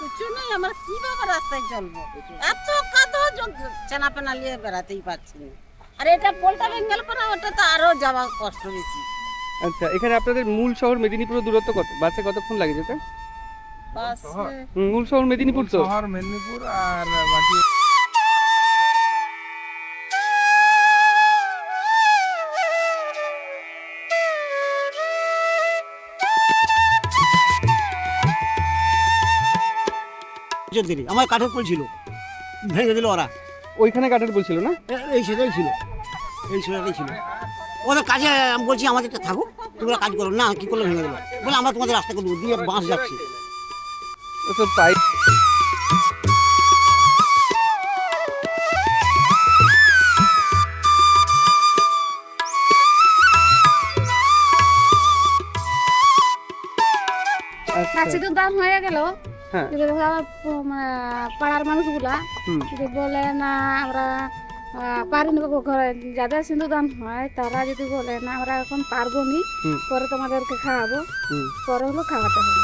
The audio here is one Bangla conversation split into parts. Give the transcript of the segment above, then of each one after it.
কিছু নেই আমরা কীভাবে রাস্তায় চলবো এত কত চেনা পেনা নিয়ে বেড়াতেই পারছি না আর এটা পোলটা বেঙ্গল পরা ওটা তো আরও যাওয়া কষ্ট বেশি আচ্ছা এখানে আপনাদের মূল শহর মেদিনীপুরের দূরত্ব কত? বাসে কতক্ষণ লাগে যেতে? বাস মূল শহর মেদিনীপুর তো। শহর মেদিনীপুর আর বাকি নেই। আমার কাঠের পোল ছিল। ভেঙে দিল ওরা। ওইখানে কাটার বলছিল না? এই সেটাই ছিল। এই সেটাই ছিল। ওদের কাজে আমি বলছি আমাদের থাকো তোমরা কাজ করো। না কি করলে ভেঙে দিল? বলে আমরা তোমাদের রাস্তা করে দেবো দিয়ে বাঁশ যাচ্ছি। তো তাই আচ্ছা ট্যাক্সিতে দাম হয়ে গেল। হ্যাঁ। যদি ধরো, মানে পাড়ার মানুষগুলা যদি বলে না আমরা পারি না ঘরে যাদের সিন্ধু দান হয় তারা যদি বলে না আমরা এখন পারব নি পরে তোমাদেরকে খাওয়াবো। পরে হলো খাওয়াতে হবে।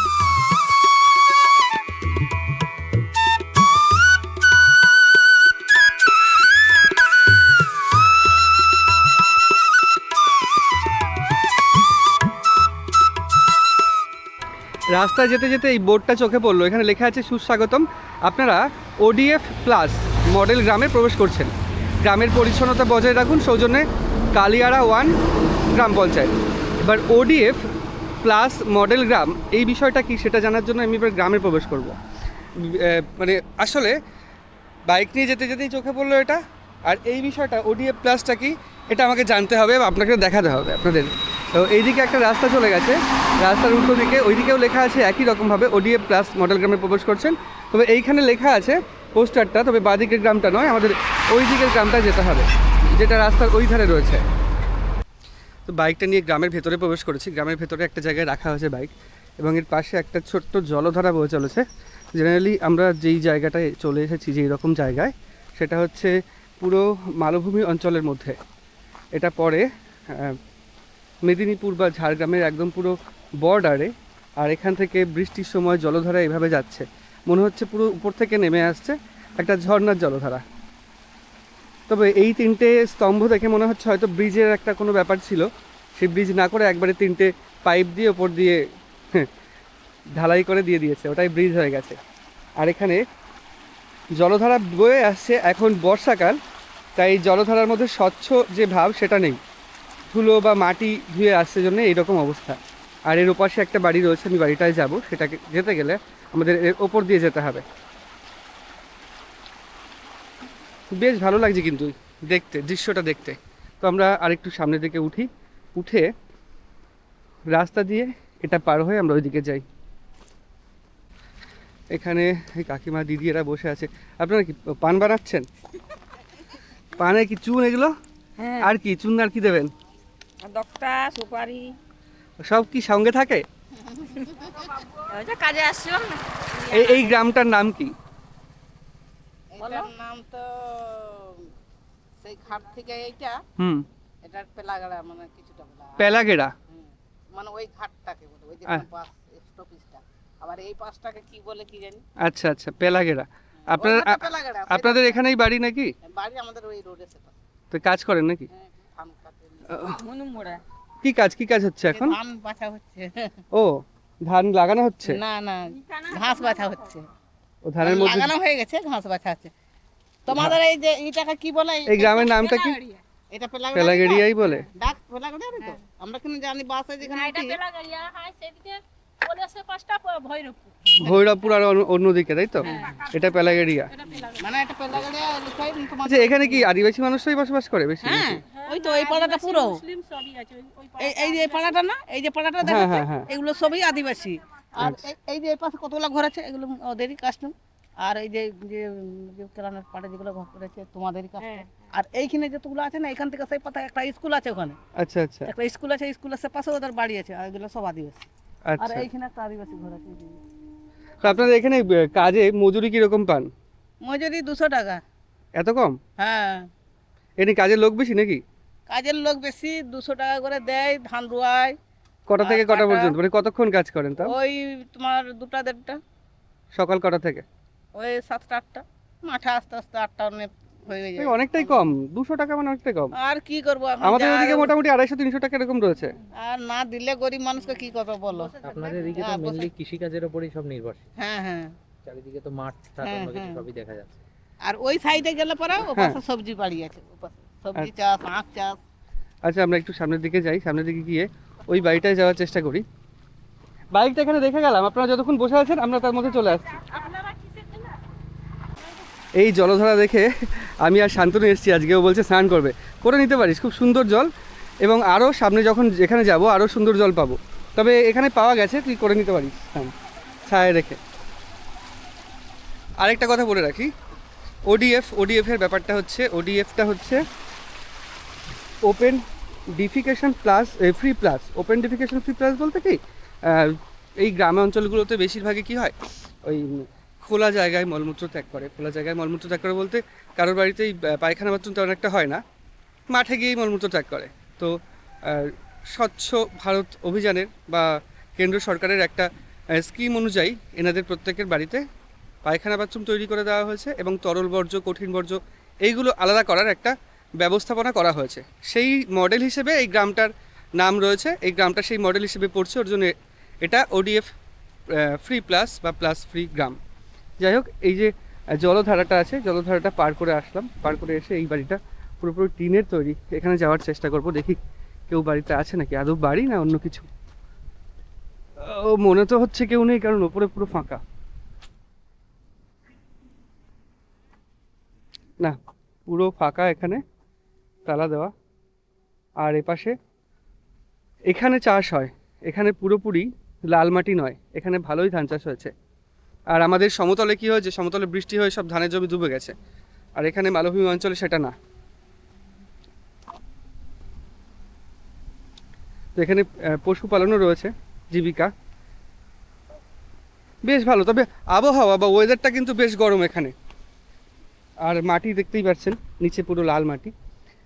রাস্তায় যেতে যেতে এই বোর্ডটা চোখে পড়ল। এখানে লেখা আছে, সুস্বাগতম। আপনারা ওডিএফ প্লাস মডেল গ্রামে প্রবেশ করছেন। গ্রামের পরিচ্ছন্নতা বজায় রাখুন সৌজন্যে কালিয়ারা ওয়ান গ্রাম পঞ্চায়েত। এবার ওডিএফ প্লাস মডেল গ্রাম, এই বিষয়টা কি সেটা জানার জন্য আমি এবার গ্রামে প্রবেশ করব। মানে আসলে বাইক নিয়ে যেতে যেতেই চোখে পড়ল এটা। আর এই বিষয়টা ওডিএফ প্লাসটা কি, এটা আমাকে জানতে হবে আপনাকে দেখাতে হবে আপনাদের। তো এইদিকে একটা রাস্তা চলে গেছে। রাস্তার উল্টো দিকে ওইদিকেও লেখা আছে একই রকমভাবে ওডিএফ প্লাস মডেল গ্রামে প্রবেশ করছেন। তবে এইখানে লেখা আছে পোস্টারটা তবে বাঁদিকের গ্রামটা নয় আমাদের ওই দিকের গ্রামটা যেতে হবে যেটা রাস্তার ওই ধারে রয়েছে। তো বাইকটা নিয়ে গ্রামের ভেতরে প্রবেশ করেছি। গ্রামের ভেতরে একটা জায়গায় রাখা হয়েছে বাইক এবং এর পাশে একটা ছোট্ট জলধারা বয়ে চলেছে। জেনারেলি আমরা যেই জায়গাটায় চলে এসেছি যেই রকম জায়গায় সেটা হচ্ছে পুরো মালভূমি অঞ্চলের মধ্যে। এটা আহ, মেদিনীপুর বা ঝাড়গ্রামের একদম পুরো বর্ডারে আর এখান থেকে বৃষ্টির সময় জলধারা এভাবে যাচ্ছে। মনে হচ্ছে পুরো উপর থেকে নেমে আসছে একটা ঝর্ণার জলধারা। তবে এই তিনটে স্তম্ভ দেখে মনে হচ্ছে হয়তো ব্রিজের একটা কোনো ব্যাপার ছিল। সেই ব্রিজ না করে একবারে তিনটে পাইপ দিয়ে ওপর দিয়ে হ্যাঁ, ঢালাই করে দিয়ে দিয়েছে। ওটাই ব্রিজ হয়ে গেছে। আর এখানে জলধারা বয়ে আসছে এখন বর্ষাকাল তাই জলধারার মধ্যে স্বচ্ছ যে ভাব সেটা নেই। ধুলো বা মাটি ধুয়ে আসছে জন্য এইরকম অবস্থা। আর এর ওপাশে একটা বাড়ি রয়েছে আমি বাড়িটায় যাব। সেটাকে যেতে গেলে আমাদের এর ওপর দিয়ে যেতে হবে। বেশ ভালো লাগছে কিন্তু দেখতে দৃশ্যটা দেখতে। তো আমরা আরেকটু সামনের দিকে উঠি। উঠে রাস্তা দিয়ে এটা পার হয়ে আমরা ওইদিকে যাই। এখানে এই কাকিমা দিদি এরা বসে আছে। আপনারা কি পান বানাচ্ছেন? পানে কি চুন এগুলো? হ্যাঁ। আর কি? চুন আর কি দেবেন? দকটা সুপারি। সব কি সঙ্গে থাকে? কাজে আসছো এই এই গ্রামটার নাম কি? নাম তো সেই ঘাট থেকে এইটা। হুম। এটার পেলাগাড়া মানে কিছুটা পেলা পেলাগেড়া? মানে ওই ঘাটটাকে বলে ওই যে। বাস স্টপেজটা আবার এই পাশটাকে কি বলে কি জানি? আচ্ছা আচ্ছা পেলাগেড়া। আপনার আপনাদের এখানেই বাড়ি নাকি? বাড়ি আমাদের ওই রোডে সেটা। তো কাজ করেন নাকি? হ্যাঁ, ধান কাটে আহ, মুনুমোড়া কি কাজ কি কাজ হচ্ছে এখন? ধান বাছা হচ্ছে। ও ধান লাগানো হচ্ছে? না না ঘাস বাছা হচ্ছে। ও ধানের মধ্যে লাগানো হয়ে গেছে ঘাস বাছা হচ্ছে। তোমাদের এই যে এইটাকে কি বলে? এই গ্রামের নামটা কি? এটা পেলাগাড়িয়া। পেলাগেড়িয়াই বলে। ডাক পেলাগাড়িয়া তো? আমরা কিন্তু জানি বাসে যেখানে উঠি, ভৈরবপুর। আর অন্যদিকে তাই তো? এটা পেলাগেড়িয়া। মানে এটা পেলাগাড়িয়া আচ্ছা এখানে কি আদিবাসী মানুষরাই বসবাস করে বেশি হ্যাঁ। ওই তো এই পাড়াটা পুরো। এই এই যে পাড়াটা না? এই যে পাড়াটা দেখা হ্যাঁ, যাচ্ছে হ্যাঁ, হ্যাঁ। এগুলো সবই আদিবাসী। আর এই- এই যে এই পাশে কতগুলো ঘর আছে? এগুলো ওদেরই কাস্টম আর এই যে যে যে কেরানের পাড়ে যেগুলো ঘর করেছে তোমাদেরই কাস্টম আর এইখানে যতগুলো আছে না এখান থেকে সেই পাতা একটা স্কুল আছে ওখানে। আচ্ছা আচ্ছা। একটা স্কুল আছে স্কুলের সে পাশে ওদের বাড়ি আছে আর এগুলো সব আদিবাসী। আর আচ্ছা এইখানে একটা আদিবাসী ঘর আছে তো আপনাদের এখানে কাজে মজুরি কীরকম পান? মজুরি দুশো টাকা। এত কম? হ্যাঁ। এখানে কাজের লোক বেশি নাকি? কাজের লোক বেশি দুশো টাকা করে দেয় ধান রুয়ায়। কটা থেকে কটা পর্যন্ত? মানে কতক্ষণ কাজ করেন তাও? ওই তোমার দুটা দেড়টা। সকাল কটা থেকে? ওই সাতটা আটটা। মাঠে আস্তে আস্তে আটটা অনেক হয়ে যায়। অনেকটাই কম। দুশো টাকা মানে অনেকটাই কম। আর কি করব আমাদের ওদিকে মোটামুটি আড়াইশো তিনশো টাকা এরকম রয়েছে। আর না দিলে গরিব মানুষকে কি করবে বলো? আপনাদের এদিকে তো হ্যাঁ, মেনলি কৃষিকাজের উপরেই সব নির্ভরশীল। হ্যাঁ হ্যাঁ। চারিদিকে তো মাঠ টাঠ হ্যাঁ, হ্যাঁ। সবই দেখা যাচ্ছে। আর ওই সাইডে গেলে পরে ও হ্যাঁ। সবজি বাড়ি আছে ও পাশে সবজি চাষ আখ চাষ। আচ্ছা আমরা একটু সামনের দিকে যাই সামনের দিকে গিয়ে ওই বাড়িটায় যাওয়ার চেষ্টা করি। বাইকটা এখানে দেখে গেলাম আপনারা যতক্ষণ বসে আছেন আমরা তার মধ্যে চলে আসছি। এই জলধারা দেখে আমি আর শান্তনু এসেছি আজকে ও বলছে স্নান করবে। করে নিতে পারিস খুব সুন্দর জল এবং আরও সামনে যখন যেখানে যাব আরও সুন্দর জল পাবো। তবে এখানে পাওয়া গেছে তুই করে নিতে পারিস স্নান। ছায় রেখে। আরেকটা কথা বলে রাখি ওডিএফ ওডিএফ এর ব্যাপারটা হচ্ছে ওডিএফটা হচ্ছে open defecation plus free plus open defecation free plus বলতে কি? এই গ্রামে অঞ্চলগুলোতে বেশিরভাগই কি হয়? ওই খোলা জায়গায় মলমূত্র ত্যাগ করে। খোলা জায়গায় মলমূত্র ত্যাগ করে বলতে কারোর বাড়িতেই পায়খানা বাথরুম তেমন একটা হয় না। মাঠে গিয়েই মলমূত্র ত্যাগ করে। তো স্বচ্ছ ভারত অভিযানের বা কেন্দ্র সরকারের একটা স্কিম অনুযায়ী এনাদের প্রত্যেকের বাড়িতে পায়খানা বাথরুম তৈরি করে দেওয়া হয়েছে এবং তরল বর্জ্য, কঠিন বর্জ্য, এইগুলো আলাদা করার একটা ব্যবস্থাপনা করা হয়েছে। সেই মডেল হিসেবে এই গ্রামটার নাম রয়েছে। এই গ্রামটা সেই মডেল হিসেবে পড়ছে। ওর জন্য এটা ওডিএফ ফ্রি প্লাস বা প্লাস ফ্রি গ্রাম। যাই হোক, এই যে জলধারাটা আছে, জলধারাটা পার করে আসলাম। পার করে এসে এই বাড়িটা পুরোপুরি টিনের তৈরি। এখানে যাওয়ার চেষ্টা করব, দেখি কেউ বাড়িতে আছে নাকি? আদৌ বাড়ি না অন্য কিছু? ও, মনে তো হচ্ছে কেউ নেই, কারণ ওপরে পুরো ফাঁকা। না, পুরো ফাঁকা এখানে। তালা দেওয়া। আর এপাশে, এখানে চাষ হয়, এখানে পুরোপুরি লাল মাটি নয়, এখানে ভালোই ধান চাষ হয়েছে। আর আমাদের সমতলে কি হয়েছে? সমতলে বৃষ্টি হয়ে সব ধানের জমি ডুবে গেছে। আর এখানে মালভূমি অঞ্চলে সেটা না। এখানে পশুপালনও রয়েছে, জীবিকা। বেশ ভালো, তবে আবহাওয়া বা ওয়েদারটা কিন্তু বেশ গরম এখানে। আর মাটি দেখতেই পাচ্ছেন, নিচে পুরো লাল মাটি।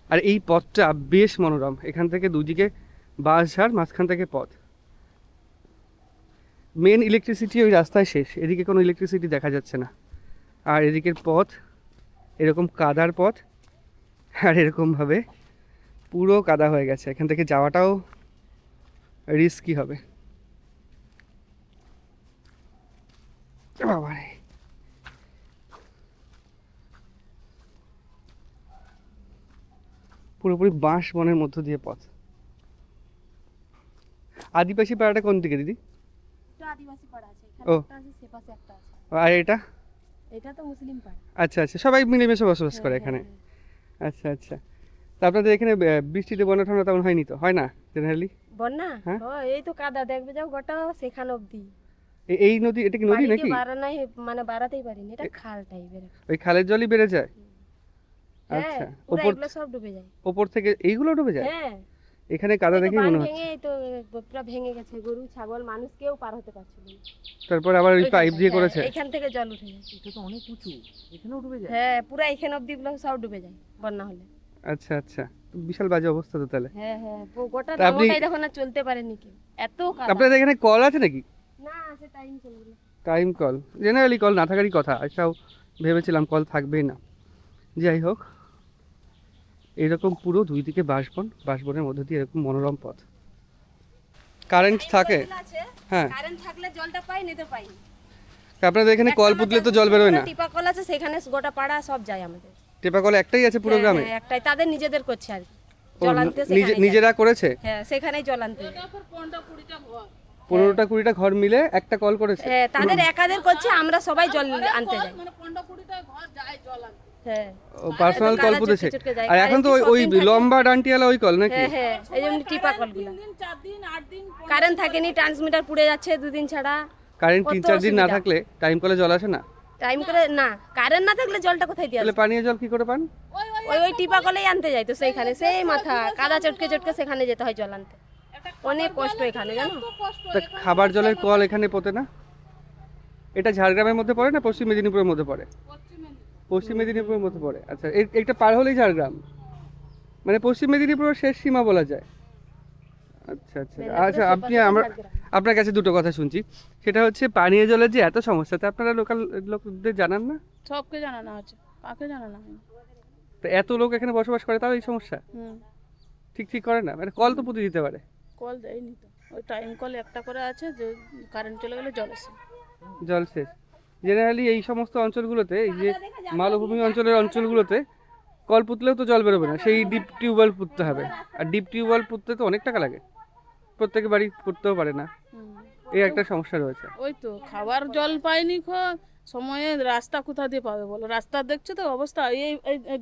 আর এই পথটা বেশ মনোরম। এখান থেকে দুদিকে বাস বাঁশঝাড় মাঝখান থেকে পথ। মেন ইলেকট্রিসিটি ওই রাস্তায় শেষ। এদিকে কোনো ইলেকট্রিসিটি দেখা যাচ্ছে না। আর এদিকের পথ, এরকম কাদার পথ, আর এরকমভাবে পুরো কাদা হয়ে গেছে। এখান থেকে যাওয়াটাও রিস্কি হবে। বাবারে। পুরোপুরি বাঁশ বনের মধ্য দিয়ে পথ। আদিবাসী পাড়াটা কোন দিকে দিদি? ও। আর এটা? এটা তো মুসলিম পাড়া। আচ্ছা আচ্ছা সবাই মিলেমিশে বসবাস করে হ্যাঁ, এখানে। হ্যাঁ, আচ্ছা আচ্ছা। তা আপনাদের এখানে বৃষ্টিতে বন্যা ঠান্ডা তেমন হয়নি তো? হয় না জেনারেলি বন্যা? হ্যাঁ? এই তো কাদা দেখবে যাও গোটা সেখানে অবধি। এই নদী এটা কি নদী নাকি? বাড়ানাই মানে বাড়াতেই পারিনি এটা খাল টাইপের ওই খালের জলই বেড়ে যায়? হ্যাঁ আচ্ছা ওপর সব ডুবে যায়। ওপর থেকে এইগুলো ডুবে যায়? হ্যাঁ। এখানে কাদা এই তো দেখেই বাঁধ মনে হচ্ছে। ভেঙে তো পুরো ভেঙে গেছে গরু ছাগল মানুষ কেউ পার হতে পারছিল না। তারপর আবার ওই পাইপ দিয়ে হ্যাঁ, করেছে? এখান থেকে জল উঠে যায়। এটা তো অনেক উঁচু এখানেও ডুবে যায়? হ্যাঁ পুরো এখানে অবধি গুলো সব ডুবে যায় বন্যা হলে। আচ্ছা আচ্ছা বিশাল বাজে অবস্থা তো তাহলে। হ্যাঁ হ্যাঁ গোটা তা দেখো না চলতে এত কাদা। আপনাদের এখানে কল আছে নাকি? না টাইম কল জেনারেলি কল না থাকারই কথা এটাও ভেবেছিলাম কল থাকবেই না। যাই হোক এরকম পুরো দুই দিকে বাঁশবন বাঁশবনের মধ্যে দিয়ে এরকম মনোরম পথ। কারেন্ট থাকে? হ্যাঁ। কারেন্ট থাকলে জলটা পাই নিতে পাই। আপনাদের এখানে কল পুতলে তো জল বেরোয় না? টিপা কল আছে সেখানে গোটা পাড়া সব যায় আমাদের। টেপা কল একটাই আছে পুরো হ্যাঁ, গ্রামে? হ্যাঁ, একটাই। তাদের নিজেদের করছে আর জল আনতে নিজে- নিজেরা করেছে? হ্যাঁ সেখানেই জল আনতে পনেরোটা কুড়িটা ঘর মিলে একটা কল করেছে? হ্যাঁ তাদের একাদের করছে আমরা সবাই জল আনতে যাই। হ্যাঁ পার্সোনাল কল কাদা পুঁতেছে চটকে চটকে যায়। আর এখন তো ওই- লম্বা ডান্টিওয়ালা ওই কল নাকি? হ্যাঁ হ্যাঁ এই টিপা কলগুলো কারেন্ট থাকেনি ট্রান্সমিটার পুড়ে যাচ্ছে দুদিন ছাড়া। কারেন্ট তিন চার দিন না থাকলে টাইম কলে জল আসে না? টাইম করে না কারেন্ট না থাকলে জলটা কোথায় দিয়ে তাহলে আসবে? পানীয় জল কি করে পান? ওই ওই টিপা কলেই আনতে যাই তো সেইখানে সেই মাথা কাদা চটকে চটকে সেখানে যেতে হয় জল আনতে। অনেক কষ্ট এখানে জানো? তা খাবার জলের কল এখানে পোতে না? এটা ঝাড়গ্রামের মধ্যে পড়ে না পশ্চিম মেদিনীপুরের মধ্যে পড়ে? পশ্চিম মেদিনীপুরের মধ্যে পড়ে। আচ্ছা এইটা পার হলেই ঝাড়গ্রাম। মানে পশ্চিম মেদিনীপুরের শেষ সীমা বলা যায়। আচ্ছা আচ্ছা। আচ্ছা আপনি আমরা আপনার কাছে দুটো কথা শুনছি। সেটা হচ্ছে পানীয় জলের যে এত সমস্যা তা আপনারা লোকাল লোকদের জানান না? সবকে জানানো আছে কাকে জানানো হয়নি? তো এত লোক এখানে বসবাস করে তাও এই সমস্যা? ঠিক ঠিক করে না? মানে কল তো পুঁতে দিতে পারে। কল দেয়নি তো। ওই টাইম কল একটা করে আছে যে কারেন্ট চলে গেলে জল আসে জল শেষ। জেনারেলি এই সমস্ত অঞ্চলগুলোতে এই যে মালভূমি অঞ্চলের অঞ্চলগুলোতে কল পুতলেও তো জল বেরোবে না সেই ডিপ টিউবওয়েল পুততে হবে। আর ডিপ টিউবওয়েল পুততে তো অনেক টাকা লাগে প্রত্যেকে বাড়ি পুততেও পারে না। এই একটা সমস্যা রয়েছে। ওই তো খাবার জল পায়নি খো সময়ে রাস্তা কোথা দিয়ে পাবে বলো? রাস্তা দেখছ তো অবস্থা? এই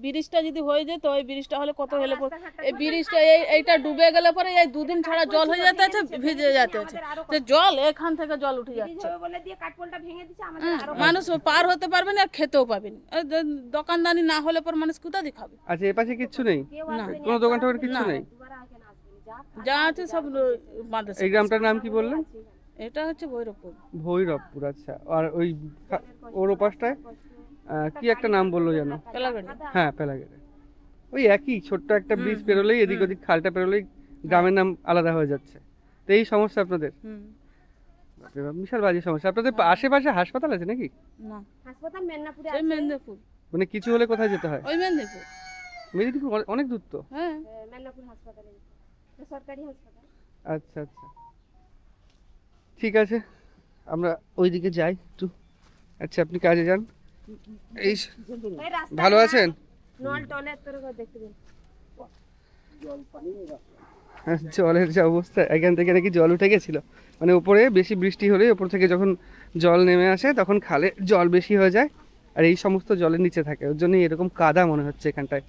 ব্রিজটা যদি হয়ে যেত এই ব্রিজটা হলে কত হলে পর- এই ব্রিজটা এই এইটা ডুবে গেলে পরে এই দুদিন ছাড়া জল হয়ে যেতে আছে ভিজে যেতে আছে। তো জল এখান থেকে জল উঠে যাচ্ছে। হ্যাঁ, মানুষ পার হতে পারবে না আর খেতেও পাবে না। দোকানদানি না হলে পর মানুষ কোথা দিয়ে খাবে? আচ্ছা এ পাশে কিচ্ছু নেই? না। কোনো দোকান টোকান কিচ্ছু নেই? যা আছে সব বাঁধে এই গ্রামটার নাম কি বললেন এটা হচ্ছে ভৈরবপুর। ভৈরবপুর আচ্ছা। আর ওই ওর ওপাশটায়? কি একটা নাম বলল যেন? পেলাগাড়ি। হ্যাঁ পেলাগেরে ওই একই ছোট্ট একটা ব্রিজ পেরোলেই এদিক ওদিক খালটা পেরোলেই গ্রামের নাম আলাদা হয়ে যাচ্ছে। তো এই সমস্যা আপনাদের? বিশাল বাজে সমস্যা। আপনাদের আশেপাশে হাসপাতাল আছে নাকি? না। হাসপাতাল মেদিনীপুরে মানে কিছু হলে কোথায় যেতে হয়? ওই মেদিনীপুর। মেদিনীপুর অনেক দূর তো? হ্যাঁ। মেদিনীপুর হাসপাতালে। সরকারি হাসপাতাল। আচ্ছা আচ্ছা। ঠিক আছে আমরা ওইদিকে যাই একটু। আচ্ছা আপনি কাজে যান। এই ভালো আছেন? হ্যাঁ, জলের যে অবস্থা এখান থেকে নাকি জল উঠে গেছিল। মানে উপরে বেশি বৃষ্টি হলে উপর থেকে যখন জল নেমে আসে তখন খালে জল বেশি হয়ে যায় আর এই সমস্ত জলের নিচে থাকে। ওর জন্যই এরকম কাদা মনে হচ্ছে এখানটায়।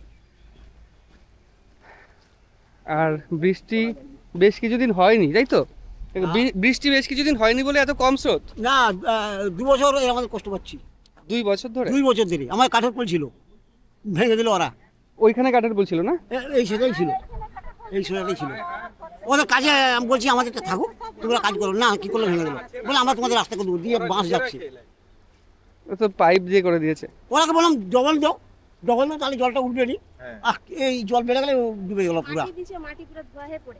আর বৃষ্টি বেশ কিছুদিন হয়নি তাই তো? বৃষ্টি বেশ কিছুদিন হয়নি বলে এত কম স্রোত? না দু বছর এই আমাদের কষ্ট পাচ্ছি। দুই বছর ধরে? দুই বছর ধরে আমার কাঠের পোল ছিল ভেঙে দিল ওরা। ওইখানে কাটার বলছিল না? এই সেটাই ছিল এই সেটাই ছিল। ওদের কাজে আমি বলছি আমাদেরটা থাকুক তোমরা কাজ করো। না কি করলে ভেঙে দিল? বলে আমরা তোমাদের রাস্তা করে দেবো দিয়ে বাঁশ যাচ্ছে। ও তো পাইপ দিয়ে করে দিয়েছে। ওরাকে বললাম ডবল দাও ডবল দাও তাহলে জলটা উঠবে নি। আহ, এই জল বেড়ে গেলে ডুবে গেল পুরা। মাটি পুরো ধোয়া হয়ে পড়ে।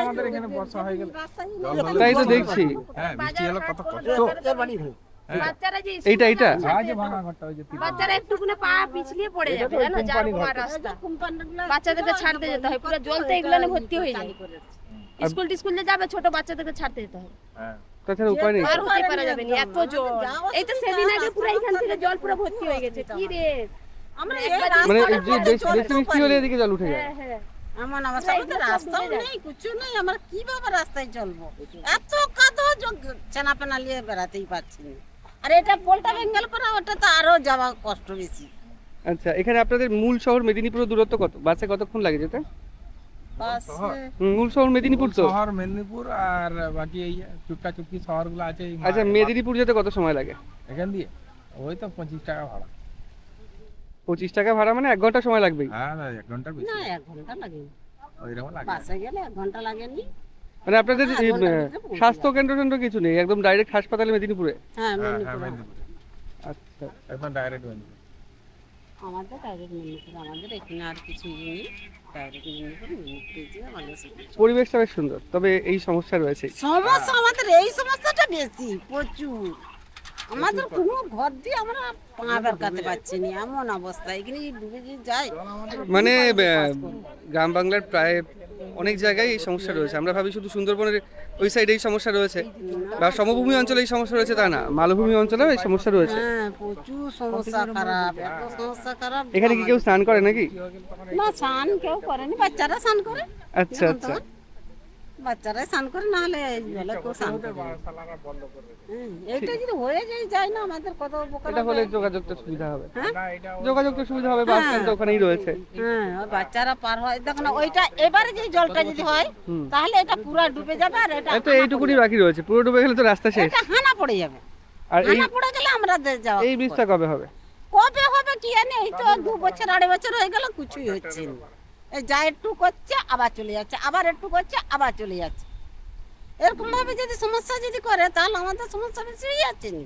আমাদের এখানে বর্ষা হয়ে গেল। তাই তো দেখছি। হ্যাঁ বৃষ্টি হলো কত কষ্ট এর বাড়ি ভাঙে। বাচ্চারা যে এইটা এইটা? আজ ভাঙা ঘরটা ওই যে তিন বাচ্চারা একটুকুনে পা পিছলিয়ে পড়ে যাবে জানো যার কুমার রাস্তা। বাচ্চাদেরকে ছাড়তে যেতে হয় পুরো জলতে এগুলো ভর্তি হয়ে যায়। স্কুল টিস্কুল যে যাবে ছোট বাচ্চাদেরকে ছাড়তে যেতে হয়। হ্যাঁ। তাছাড়া উপায় নেই। আর হতে পারা যাবে না এত জল। এই তো সেদিন আগে পুরো এখান থেকে জল পুরো ভর্তি হয়ে গেছে। কি রে? আমরা একবার মানে যে বেশ- বেশি বৃষ্টি হলে এদিকে জল উঠে যায় হ্যাঁ হ্যাঁ। এমন অবস্থা। আমাদের রাস্তাও নেই কিছু নেই আমরা কীভাবে রাস্তায় চলবো? এত কাদো নিয়ে বেড়াতেই পারছি না। আর এটা পোলটা বেঙ্গল পরে ওটা তো আরও যাওয়া কষ্ট বেশি। আচ্ছা এখানে আপনাদের মূল শহর মেদিনীপুরের দূরত্ব কত? বাসে কতক্ষণ লাগে যেতে? মূল শহর মেদিনীপুর তো। শহর মেদিনীপুর আর বাকি এই চুটকি শহরগুলো আছে আচ্ছা মেদিনীপুর যেতে কত সময় লাগে? এখান দিয়ে? ওই তো পঁচিশ টাকা ভাড়া। পঁচিশ টাকা ভাড়া মানে এক ঘণ্টা সময় লাগবেই। হ্যাঁ না, এক ঘণ্টার না এক ঘণ্টা লাগে। বাসে গেলে এক ঘণ্টা লাগেনি। মানে আপনাদের হ্যাঁ, স্বাস্থ্য কেন্দ্র কেন্দ্র কিছু নেই? একদম ডাইরেক্ট হাসপাতালে মেদিনীপুরে? হ্যাঁ মেদিনীপুর। আচ্ছা। একদম ডাইরেক্ট মেদিনীপুর। আমাদের ডাইরেক্ট মেদিনীপুর আমাদের এখানে আর কিছু নেই। ডাইরেক্ট মেদিনীপুর মেদিনীপুরে যেয়ে মানুষ পরিবেশটা বেশ সুন্দর তবে এই সমস্যা রয়েছে। সমস্যা আমাদের এই সমস্যাটা বেশি প্রচুর। আমাদের কোনো ঘর দিয়ে আমরা পা বেরকাতে পারছি না এমন অবস্থা। এখানে ডুবে যে যায় মানে গ্রাম বাংলার প্রায় অনেক জায়গায় এই সমস্যা রয়েছে। আমরা ভাবি শুধু সুন্দরবনের ওই সাইডে এই সমস্যা রয়েছে বা সমভূমি অঞ্চলে এই সমস্যা রয়েছে তা না মালভূমি অঞ্চলেও এই সমস্যা রয়েছে। হ্যাঁ প্রচুর সমস্যা খারাপ এত সমস্যা খারাপ। এখানে কি কেউ স্নান করে নাকি? না স্নান কেউ করেনি বাচ্চারা স্নান করে। আচ্ছা আচ্ছা। বাচ্চারা স্নান করে জলে কেউ স্নান করে হ্যাঁ, এইটা যদি হয়ে যায় যায় না আমাদের কত উপকার এটা হলে যোগাযোগটা সুবিধা হবে। হ্যাঁ? যোগাযোগটা সুবিধা হবে বাস স্ট্যান্ড ওখানেই রয়েছে। হ্যাঁ বাচ্চারা পার হয়। দেখো না ওইটা এবারে যে জলটা যদি হয় তাহলে এটা পুরা ডুবে যাবে আর এটা তো এইটুকুনি বাকি রয়েছে। পুরো ডুবে গেলে তো রাস্তা শেষ। এটা হানা পড়ে যাবে। আর এই হানা পড়ে গেলে আমরা দে- যাওয়া এই ব্রিজটা কবে হবে? কবে হবে কি জানি? এই তো দু বছর আড়াই বছর হয়ে গেল কিছুই হচ্ছে না। যা একটু করছে আবার চলে যাচ্ছে আবার একটু করছে আবার চলে যাচ্ছে। এরকম ভাবে যদি সমস্যা যদি করে তাহলে আমাদের সমস্যা বেশি হয়ে যাচ্ছে না।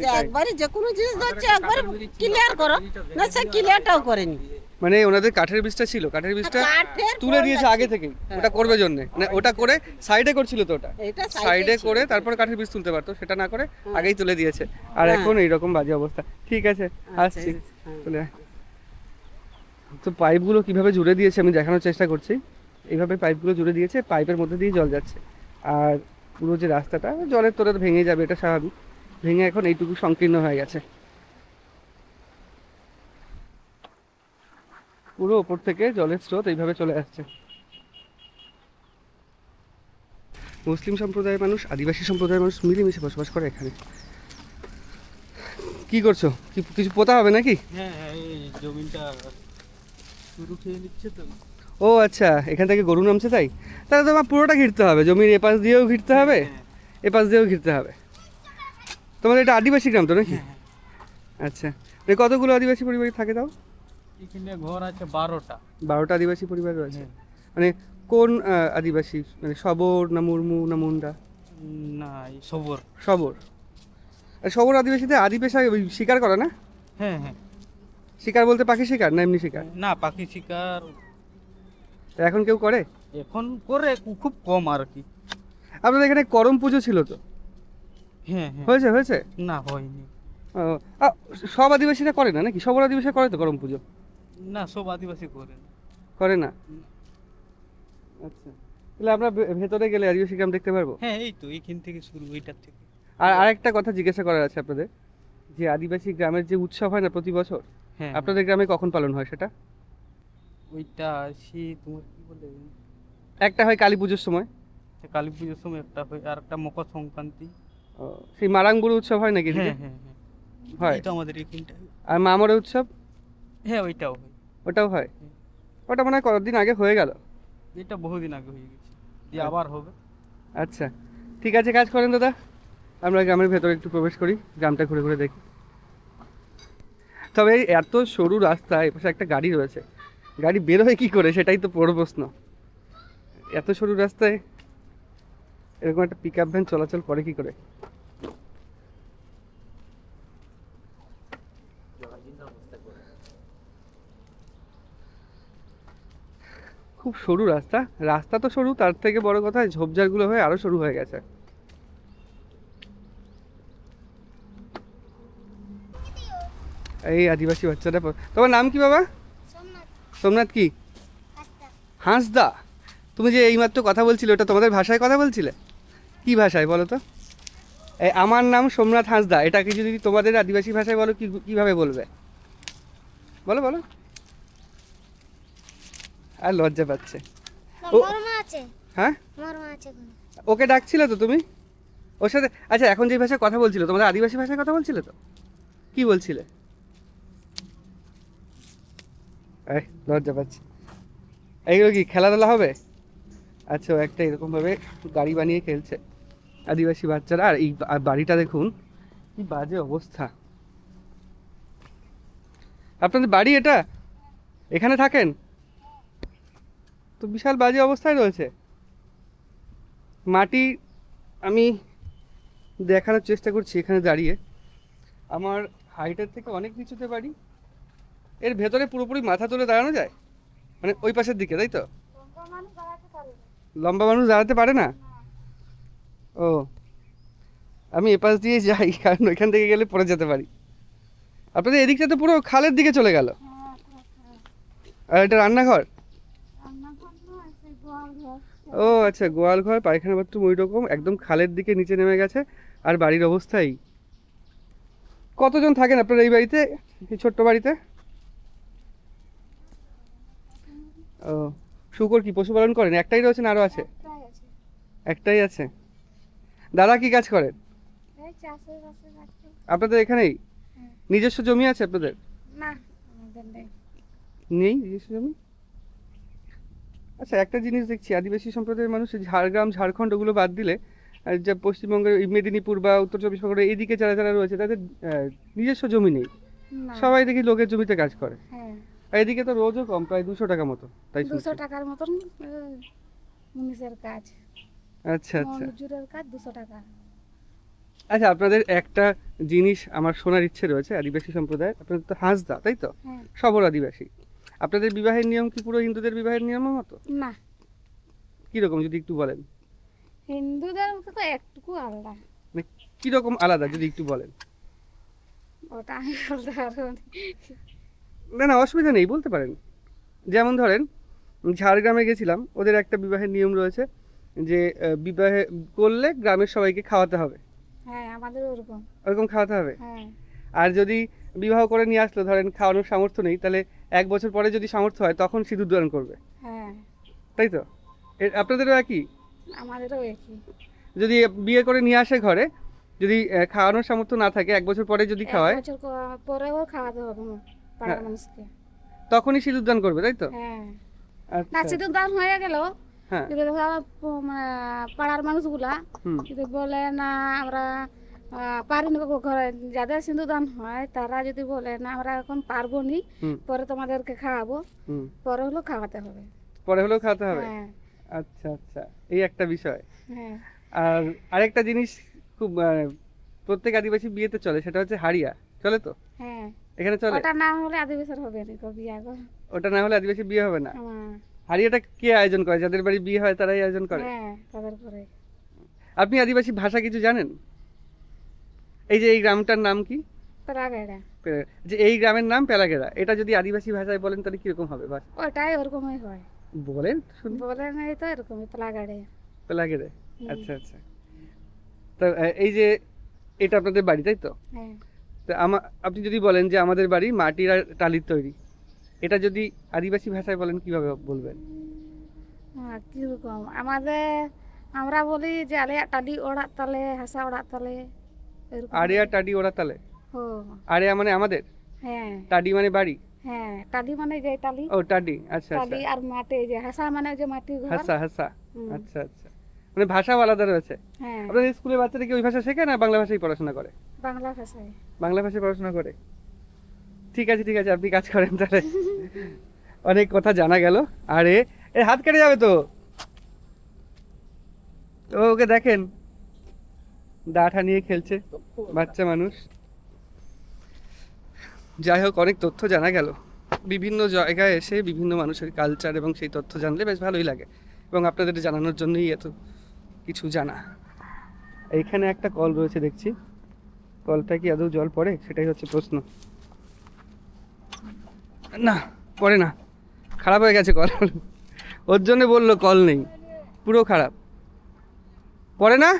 যে একবারে যে কোনো জিনিস ধরছে একবারে ক্লিয়ার করো। না সে ক্লিয়ারটাও করেনি। মানে ওনাদের কাঠের বীজটা ছিল কাঠের বীজটা তুলে দিয়েছে আগে থেকেই ওটা করবে জন্য। মানে ওটা করে সাইডে করছিল তো ওটা। এটা সাইডে করে তারপর কাঠের বীজ তুলতে পারতো সেটা না করে আগেই তুলে দিয়েছে। আর এখন এইরকম বাজে অবস্থা। ঠিক আছে আসছি। চলে আয়। তো পাইপগুলো কীভাবে জুড়ে দিয়েছে আমি দেখানোর চেষ্টা করছি। এইভাবে পাইপগুলো জুড়ে দিয়েছে, পাইপের মধ্যে দিয়ে জল যাচ্ছে। আর পুরো যে রাস্তাটা, জলের তোরে ভেঙে যাবে, এটা স্বাভাবিক। ভেঙে এখন এইটুকু সংকীর্ণ হয়ে গেছে। পুরো ওপর থেকে জলের স্রোত এইভাবে চলে আসছে। মুসলিম সম্প্রদায়ের মানুষ, আদিবাসী সম্প্রদায়ের মানুষ মিলেমিশে বসবাস করে এখানে। কি করছ? কিছু পোতা হবে নাকি? হ্যাঁ হ্যাঁ শুরু খেয়ে নিচ্ছে তো। ও আচ্ছা এখান থেকে গরু নামছে তাই? তাহলে তোমার পুরোটা ঘিরতে হবে জমির এপাশ দিয়েও ঘিরতে হবে এপাশ দিয়েও ঘিরতে হবে। তোমাদের এটা আদিবাসী গ্রাম তো নাকি? আচ্ছা মানে কতগুলো আদিবাসী পরিবার থাকে তাও? এখানে ঘর আছে বারোটা। বারোটা আদিবাসী পরিবার রয়েছে মানে কোন আদিবাসী মানে সবর না মুর্মু না মুন্ডা? না সবর। সবর। আর সবর আদিবাসীদের আদি পেশা শিকার করা না? হ্যাঁ হ্যাঁ। শিকার বলতে পাখি শিকার না এমনি শিকার? না পাখি শিকার। এখন কেউ করে? এখন করে খুব কম আর কি। আপনাদের এখানে করম পুজো ছিল তো? হ্যাঁ হ্যাঁ। হয়েছে হয়েছে? না হয়নি। ও, আ, সব আদিবাসীরা করে না নাকি? সবর আদিবাসীরা করে তো করম পুজো? না সব আদিবাসী করে না। করে না? আচ্ছা। তাহলে আমরা ভে- ভেতরে গেলে আদিবাসী গ্রাম দেখতে পারব? হ্যাঁ এই তো এইখান থেকে শুরু ওইটার থেকে। আর আরেকটা কথা জিজ্ঞাসা করার আছে আপনাদের। যে আদিবাসী গ্রামের যে উৎসব হয় না প্রতি বছর হ্যাঁ আপনাদের গ্রামে কখন পালন হয় সেটা? ওইটা সে তোমার কি বলে একটা হয় কালী পুজোর সময়। কালী পুজোর সময় একটা হয় আর একটা মকর সংক্রান্তি। সেই মারাংবুড়ো উৎসব হয় নাকি হ্যাঁ হ্যাঁ হ্যাঁ। হয়। তো আমাদের এখানটা আর মামরে উৎসব? হ্যাঁ ওইটাও হয়। ওটাও হয়? ওটা মনে হয় কতদিন আগে হয়ে গেল? এটা বহুদিন আগে হয়ে গেছে। দিয়ে আবার হবে। আচ্ছা। ঠিক আছে কাজ করেন দাদা। আমরা গ্রামের ভেতরে একটু প্রবেশ করি গ্রামটা ঘুরে ঘুরে দেখি। তবে এত সরু রাস্তা এপাশে একটা গাড়ি রয়েছে। গাড়ি বের হয় কী করে সেটাই তো বড় প্রশ্ন। এত সরু রাস্তায় এরকম একটা পিক আপ ভ্যান চলাচল করে কি করে? খুব সরু রাস্তা। রাস্তা তো সরু, তার থেকে বড় কথা ঝোপঝাড়গুলো হয়ে আরও সরু হয়ে গেছে। এই আদিবাসী বাচ্চাটা তোমার নাম কি বাবা? সোমনাথ। কি? হাঁসদা। তুমি যে এইমাত্র কথা বলছিলে ওটা তোমাদের ভাষায় কথা বলছিলে? কি ভাষায় বলো তো? এই আমার নাম সোমনাথ হাঁসদা। এটাকে যদি তোমাদের আদিবাসী ভাষায় বলো কি কীভাবে বলবে? বলো বলো। আর লজ্জা পাচ্ছে। হ্যাঁ। ওকে ডাকছিলে তো তুমি? ওর সাথে আচ্ছা এখন যে ভাষায় কথা বলছিল তোমাদের আদিবাসী ভাষায় কথা বলছিলে তো? কি বলছিলে? এই, লজ্জা পাচ্ছি। এইগুলো কি খেলাধুলা হবে? আচ্ছা একটা এরকমভাবে গাড়ি বানিয়ে খেলছে আদিবাসী বাচ্চারা। আর এই বাড়িটা দেখুন, কি বাজে অবস্থা। আপনাদের বাড়ি এটা? এখানে থাকেন? তো বিশাল বাজে অবস্থায় রয়েছে। মাটি আমি দেখানোর চেষ্টা করছি এখানে দাঁড়িয়ে। আমার হাইটের থেকে অনেক নিচুতে বাড়ি। এর ভেতরে পুরোপুরি মাথা তুলে দাঁড়ানো যায়? মানে ওই পাশের দিকে, তাই তো? লম্বা মানুষ দাঁড়াতে পারে না? ও, আমি এপাশ দিয়ে যাই, কারণ ওইখান থেকে গেলে পড়ে যেতে পারি। আপনাদের এদিকটা তো পুরো খালের দিকে চলে গেল। আর এটা রান্নাঘর? ও আচ্ছা গোয়াল ঘর পায়খানা বাথরুম ওই রকম একদম খালের দিকে নিচে নেমে গেছে, আর বাড়ির অবস্থাই। কতজন থাকেন আপনার এই বাড়িতে, এই ছোট্ট বাড়িতে? ও শুকর কি? পশুপালন করেন? একটাই রয়েছে না আরও আছে? একটাই আছে। দাদা কি কাজ করেন? আপনাদের এখানেই? নিজস্ব জমি আছে আপনাদের? নেই। নিজস্ব জমি? আচ্ছা একটা জিনিস দেখছি আদিবাসী সম্প্রদায়ের মানুষ ঝাড়গ্রাম ঝাড়খণ্ড ওগুলো বাদ দিলে যা পশ্চিমবঙ্গের মেদিনীপুর বা উত্তর চব্বিশ পরগনা এইদিকে যারা যারা রয়েছে তাদের নিজস্ব জমি নেই। সবাই দেখি লোকের জমিতে কাজ করে। হ্যাঁ। এদিকে তো রোজও কম প্রায় দুশো টাকা মতো তাই দুশো টাকার মতন আহ, মুনিশের কাজ। আচ্ছা আচ্ছা। মজুরের কাজ দুশো টাকা। আচ্ছা আপনাদের একটা জিনিস আমার শোনার ইচ্ছে রয়েছে আদিবাসী সম্প্রদায়ের আপনাদের তো হাঁসদা তাই তো? হ্যাঁ। সবর আদিবাসী। আপনাদের বিবাহের নিয়ম কি পুরো হিন্দুদের বিবাহের নিয়মের মতো? না। কীরকম যদি একটু বলেন। হিন্দুদের মতো তো একটুকু আলাদা। মানে কীরকম আলাদা যদি একটু বলেন। ওটা আমি বলতে পারব না। না অসুবিধা নেই বলতে পারেন। যেমন ধরেন ঝাড়গ্রামে গেছিলাম ওদের একটা বিবাহের নিয়ম রয়েছে যে বিবাহে করলে গ্রামের সবাইকে খাওয়াতে হবে। হ্যাঁ আমাদের ওরকম। ওরকম খাওয়াতে হবে? হ্যাঁ। আর যদি বিবাহ করে নিয়ে আসলো ধরেন খাওয়ানোর সামর্থ্য নেই তাহলে এক বছর পরে যদি সামর্থ্য হয় তখন সিঁদুর দান করবে। হ্যাঁ। তাই তো? আপনাদেরও একই? আমাদেরও একই। যদি বিয়ে করে নিয়ে আসে ঘরে যদি খাওয়ানোর সামর্থ্য না থাকে এক বছর পরে যদি খাওয়ায়? বছর পরেও খাওয়াতে হবে। পাড়ার হ্যাঁ। মানুষকে। তখনই সিঁদুর দান করবে তাই তো? হ্যাঁ। না আচ্ছা সিঁদুর দান হয়ে গেল। হ্যাঁ। মানে পাড়ার মানুষগুলা হুম। যদি বলে না আমরা পারি না ঘরে। যাদের হয় তারা যদি বলে না আমরা এখন পারব নি পরে তোমাদেরকে খাওয়াবো। পরে হলো খাওয়াতে হবে। পরে হলেও খাওয়াতে হবে? আচ্ছা আচ্ছা। এই একটা বিষয়। আর আরেকটা জিনিস খুব প্রত্যেক আদিবাসী বিয়েতে চলে সেটা হচ্ছে হাড়িয়া। চলে তো? হ্যাঁ। এখানে চলে। ওটা না হলে আদিবাসীর হবে না গো বিয়া গো ওটা না হলে আদিবাসী বিয়ে হবে না? হ্যাঁ, হাড়িয়াটা কে আয়োজন করে? যাদের বাড়ি বিয়ে হয় তারাই আয়োজন করে? হ্যাঁ তাদের পরে আপনি আদিবাসী ভাষা কিছু জানেন? এই যে এই গ্রামটার নাম কি? প্রাগেরা পে- যে এই গ্রামের নাম পেলাগেরা এটা যদি আদিবাসী ভাষায় বলেন তাহলে কীরকম হবে ভাষা? ওটাই ওরকমই হয়। বলেন শুনি বলে নাই তো এরকমই প্লাগাড়ে পেলাগেরে আচ্ছা আচ্ছা। তো এই যে এটা আপনাদের বাড়ি তাই তো? হ্যাঁ। তো আমা আপনি যদি বলেন যে আমাদের বাড়ি মাটির আর টালির তৈরি এটা যদি আদিবাসী ভাষায় বলেন কীভাবে বলবেন? কীরকম আমাদের আমরা বলি যে আলেয়ার টালি ওড়ার তালে হাসা ওড়ার তালে আড়িয়া টাডি ওরা তালে? ও আড়িয়া মানে আমাদের? হ্যাঁ। টাডি মানে বাড়ি? হ্যাঁ টালি মানে যে টালি। ও টাডি আচ্ছা আচ্ছা। টালি আর মাটি যে হাসা মানে যে মাটি ঘর। হাসা হাসা। আচ্ছা আচ্ছা। মানে ভাষাও আলাদা রয়েছে। হ্যাঁ। আপনাদের স্কুলের বাচ্চারা কি ওই ভাষা শেখে না বাংলা ভাষায় পড়াশোনা করে? বাংলা ভাষায়। বাংলা ভাষায় পড়াশোনা করে? ঠিক আছে ঠিক আছে আপনি কাজ করেন তাহলে। অনেক কথা জানা গেল। আরে এ হাত কেটে যাবে তো? তো ওকে দেখেন। দাঁঠা নিয়ে খেলছে বাচ্চা মানুষ। যাই হোক অনেক তথ্য জানা গেল। বিভিন্ন জায়গায় এসে বিভিন্ন মানুষের কালচার এবং সেই তথ্য জানলে বেশ ভালোই লাগে। এবং আপনাদের জানানোর জন্যই এত কিছু জানা। এইখানে একটা কল রয়েছে, দেখছি। কলটা কি আদৌ জল পড়ে? সেটাই হচ্ছে প্রশ্ন। না, পড়ে না। খারাপ হয়ে গেছে কল। ওর জন্য বলল কল নেই। পুরো খারাপ। পড়ে না?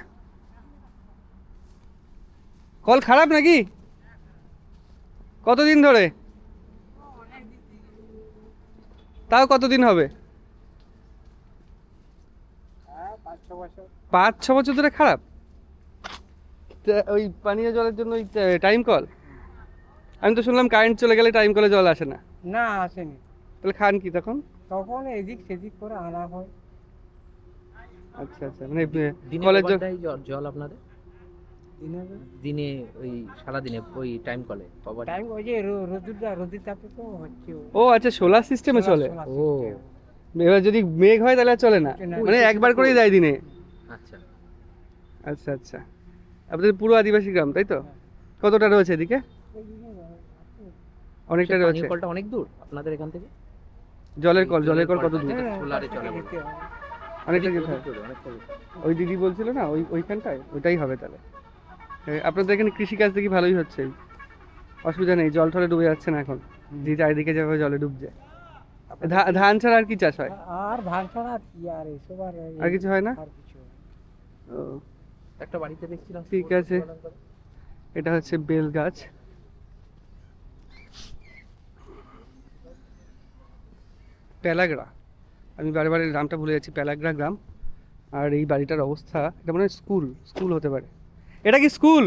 কল খারাপ নাকি? কতদিন ধরে? তাও কতদিন হবে? পাঁচ ছ বছর। ধরে খারাপ? ওই পানীয় জলের জন্য ওই টাইম কল আমি তো শুনলাম কারেন্ট চলে গেলে টাইম কলে জল আসে না। না আসেনি। তাহলে খান কি তখন? তখন এদিক সেদিক করে আনা হয়। আচ্ছা আচ্ছা মানে দিনে কলের জল জল আপনাদের? দিনে? ওই সারাদিনে ওই টাইম কলে কবার? টাইম ওই যে রোদুরটা রোদির তাপে তো হচ্ছে ও। আচ্ছা সোলার সিস্টেমে চলে? ও। এবার যদি মেঘ হয় তাহলে আর চলে না? না। মানে একবার করেই দেয় দিনে? আচ্ছা। আচ্ছা আচ্ছা। আপনাদের পুরো আদিবাসী গ্রাম তাই তো? কতটা রয়েছে এদিকে? অনেকটা রয়েছে। কলটা অনেক দূর আপনাদের এখান থেকে? জলের কল জলের কল কত দূর হ্যাঁ, সোলারে চলে। অনেকটা ওই দিদি বলছিল না ওই ওইখানটায়? ওইটাই হবে তাহলে। আপনাদের এখানে কৃষিকাজ দেখি ভালোই হচ্ছে। অসুবিধা নেই জল টলে ডুবে যাচ্ছে না এখন। যে চারিদিকে যেভাবে জলে ডুবছে। ধান ছাড়া আর কি চাষ হয়? আর ধান ছাড়া আর কি আর এসব আর কিছু হয় না? একটা বাড়িতে দেখছিলাম। ঠিক আছে। এটা হচ্ছে বেল গাছ। প্যালাগড়া আমি বারে বারে গ্রামটা ভুলে যাচ্ছি প্যালাগড়া গ্রাম। আর এই বাড়িটার অবস্থা, এটা মনে হয় স্কুল স্কুল হতে পারে। এটা কি স্কুল?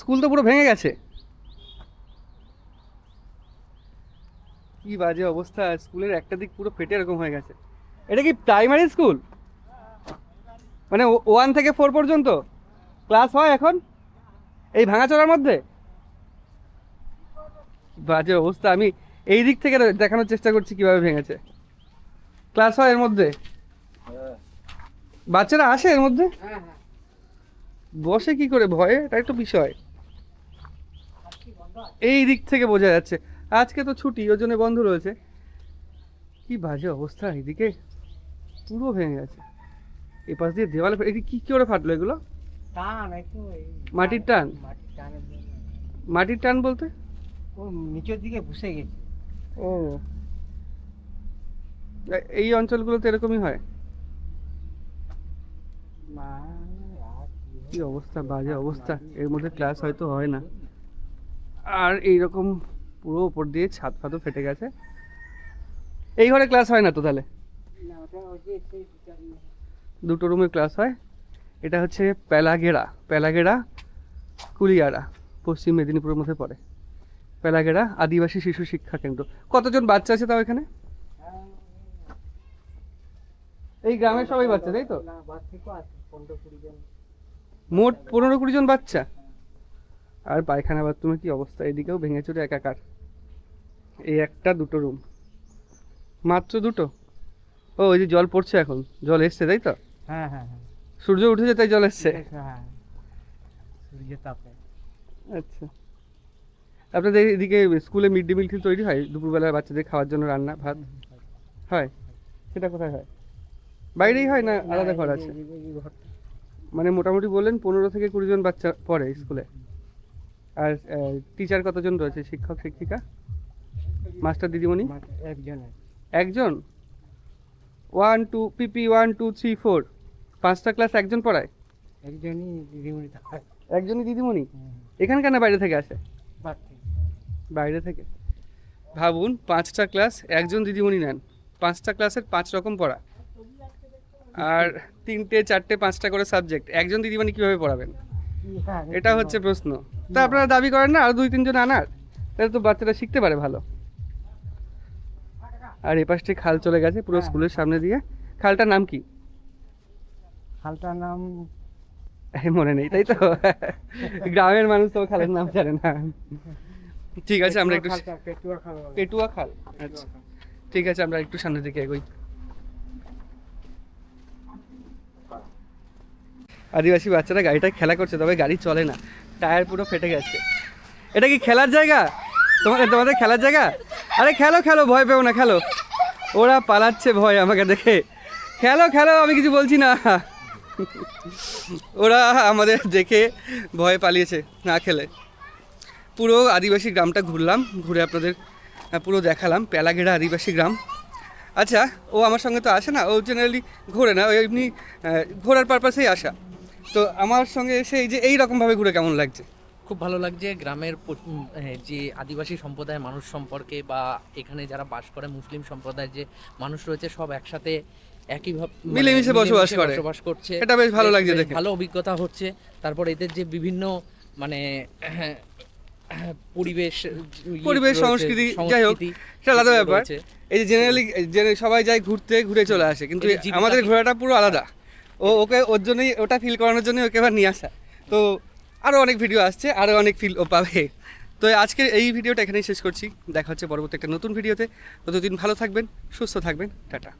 স্কুল তো পুরো ভেঙে গেছে। কি বাজে অবস্থা, স্কুলের একটা দিক পুরো ফেটে এরকম হয়ে গেছে। এটা কি প্রাইমারি স্কুল মানে ওয়ান থেকে ফোর পর্যন্ত? ক্লাস হয় এখন? এই ভাঙাচোরার মধ্যে? বাজে অবস্থা, আমি এই দিক থেকে দেখানোর চেষ্টা করছি কীভাবে ভেঙেছে। ক্লাস হয় এর মধ্যে? বাচ্চারা আসে এর মধ্যে? বসে কি করে? ভয়ে? এটা একটু বিষয়। এই দিক থেকে বোঝা যাচ্ছে। আজকে তো ছুটি ওর জন্য বন্ধ রয়েছে। কি বাজে অবস্থা, এইদিকে পুরো ভেঙে গেছে। এ পাশ দিয়ে দেওয়ালে এটি কি করে ফাটলো এগুলো? টান একটু মাটির টান। মাটির টান বলতে? ও নিচের দিকে বসে গেছে। ও। এই অঞ্চলগুলোতে এরকমই হয়? কি অবস্থা বাজে অবস্থা। এর মধ্যে ক্লাস হয়তো হয় না। আর এইরকম পুরো উপর দিয়ে ছাদ ফাদও ফেটে গেছে। এই ঘরে ক্লাস হয় না তো তাহলে? দুটো রুমে ক্লাস হয়। এটা হচ্ছে প্যালাগেরা প্যালাগেরা কুলিয়ারা, পশ্চিম মেদিনীপুরের মধ্যে পড়ে। প্যালাগেরা আদিবাসী শিশু শিক্ষা কেন্দ্র। কতজন বাচ্চা আছে তাও এখানে? এই গ্রামের সবাই বাচ্চা, তাই তো? মোট পনেরো কুড়ি জন বাচ্চা। আর পায়খানা বাথরুমের কি অবস্থা? এদিকেও ভেঙে চুরে একাকার। এই একটা দুটো রুম। মাত্র দুটো? ও ওই যে জল পড়ছে এখন। জল এসছে, তাই তো? হ্যাঁ হ্যাঁ হ্যাঁ। সূর্য উঠেছে তাই জল এসছে হ্যাঁ সূর্যের তাপে। আচ্ছা। আপনাদের এদিকে স্কুলে মিড ডে মিল তৈরি হয় দুপুরবেলা বাচ্চাদের খাওয়ার জন্য রান্না ভাত। হয়? সেটা কোথায় হয়? বাইরেই হয় না আলাদা ঘর আছে? মানে মোটামুটি বললেন পনেরো থেকে কুড়ি জন বাচ্চা পড়ে স্কুলে। আর টিচার কতজন রয়েছে? শিক্ষক শিক্ষিকা? মাস্টার দিদিমণি? একজনের। একজন? One two PP one two three four. পাঁচটা ক্লাস একজন পড়ায়? একজনই দিদিমণি একজনই দিদিমণি? এখানকার না বাইরে থেকে আসে? বাইরে থেকে? ভাবুন পাঁচটা ক্লাস একজন দিদিমণি নেন। পাঁচটা ক্লাসের পাঁচ রকম পড়া। আর তিনটে চারটে পাঁচটা করে সাবজেক্ট। একজন দিদিমণি কীভাবে পড়াবেন? এটা হচ্ছে প্রশ্ন। তা আপনারা দাবি করেন না আর দুই তিনজন আনার? তাহলে তো বাচ্চারা শিখতে পারে ভালো। আর এ পাশটি খাল চলে গেছে পুরো স্কুলের সামনে দিয়ে। খালটার নাম কি? খালটার নাম মনে নেই তাই তো? গ্রামের মানুষ তো খালের নাম জানে না। ঠিক আছে আমরা একটু পেটুয়া খাল। পেটুয়া খাল। আচ্ছা ঠিক আছে আমরা একটু সামনের দিকে এগোই। আদিবাসী বাচ্চারা গাড়িটা খেলা করছে তবে গাড়ি চলে না। টায়ার পুরো ফেটে গেছে। এটা কি খেলার জায়গা? তোমাদের তোমাদের খেলার জায়গা? আরে খেলো খেলো ভয় পেও না খেলো। ওরা পালাচ্ছে ভয় আমাকে দেখে। খেলো খেলো আমি কিছু বলছি না। ওরা আমাদের দেখে ভয় পালিয়েছে না খেলে। পুরো আদিবাসী গ্রামটা ঘুরলাম, ঘুরে আপনাদের পুরো দেখালাম প্যালাগেরা আদিবাসী গ্রাম। আচ্ছা ও আমার সঙ্গে তো আসে না, ও জেনারেলি ঘোরে না, ও এমনি ঘোরার পারপাসেই আসা। তো আমার সঙ্গে এসে এই যে এই রকমভাবে ঘুরে কেমন লাগছে? খুব ভালো লাগছে, গ্রামের যে আদিবাসী সম্প্রদায়ের মানুষ সম্পর্কে বা এখানে যারা বাস করে মুসলিম সম্প্রদায়ের যে মানুষ রয়েছে সব একসাথে একইভাবে মানে মিলেমিশে বসবাস করে। বসবাস করছে। এটা বেশ ভালো লাগছে দেখে। ভালো অভিজ্ঞতা হচ্ছে। তারপর এদের যে বিভিন্ন মানে পরিবেশ ইয়ে পরিবেশ, সংস্কৃতি, যাই হোক, সেটা আলাদা ব্যাপার। এই যে জেনারেলি সবাই যায় ঘুরতে ঘুরে চলে আসে কিন্তু আমাদের ঘোরাটা পুরো আলাদা। ও ওকে ওর জন্যই ওটা ফিল করানোর জন্যই ওকে এবার নিয়ে আসা। তো আরও অনেক ভিডিও আসছে আরও অনেক ফিল ও পাবে। তো আজকের এই ভিডিওটা এখানেই শেষ করছি। দেখা হচ্ছে পরবর্তী একটা নতুন ভিডিওতে ততদিন ভালো থাকবেন সুস্থ থাকবেন। টাটা।